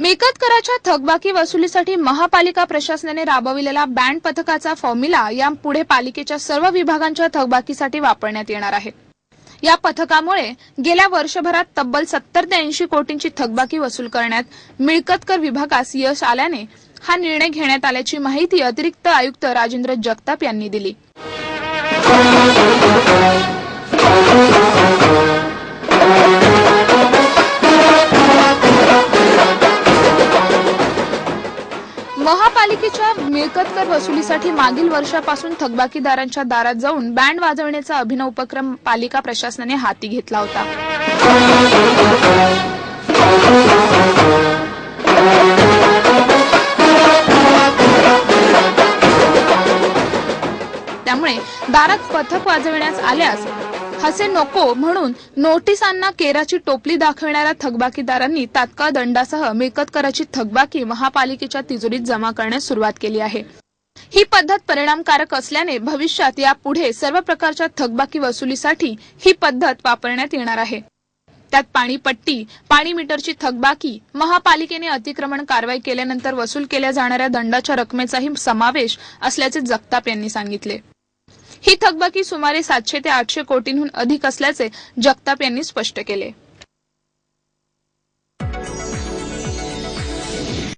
मिळकत कराच्या थकबाकी वसुलीसाठी महापालिका प्रशासनाने राबविलेला बँड पथकाचा फॉर्म्युला यापुढे पालिकेच्या सर्व विभागांच्या थकबाकीसाठी वापरण्यात येणार आहे. या पथकामुळे गेल्या वर्षभरात तब्बल सत्तर ते ऐंशी कोटींची थकबाकी वसूल करण्यात मिळकत कर विभागास यश आल्याने हा निर्णय घेण्यात आल्याची माहिती अतिरिक्त आयुक्त राजेंद्र जगताप यांनी दिली. महापालिकेच्या मिळकत कर वसुलीसाठी मागील वर्षापासून थकबाकीदारांच्या दारात जाऊन बँड वाजवण्याचा अभिनव उपक्रम पालिका प्रशासनाने हाती घेतला होता. त्यामुळे दारात पथक वाजविण्यास आल्यास असे नको म्हणून नोटिसांना केराची टोपली दाखविणाऱ्या थकबाकीदारांनी तात्काळ दंडासह मिळकत कराची थकबाकी महापालिकेच्या तिजोरीत जमा करण्यास सुरुवात केली आहे. ही पद्धत परिणामकारक असल्याने भविष्यात यापुढे सर्व प्रकारच्या थकबाकी वसुलीसाठी ही पद्धत वापरण्यात येणार आहे. त्यात पाणीपट्टी पाणी मीटरची थकबाकी महापालिकेने अतिक्रमण कारवाई केल्यानंतर वसूल केल्या जाणाऱ्या दंडाच्या रकमेचाही समावेश असल्याचे जगताप यांनी सांगितले. ही थकबाकी सुमारे सातशे ते आठशे कोटींहून अधिक असल्याचे जगताप यांनी स्पष्ट केले.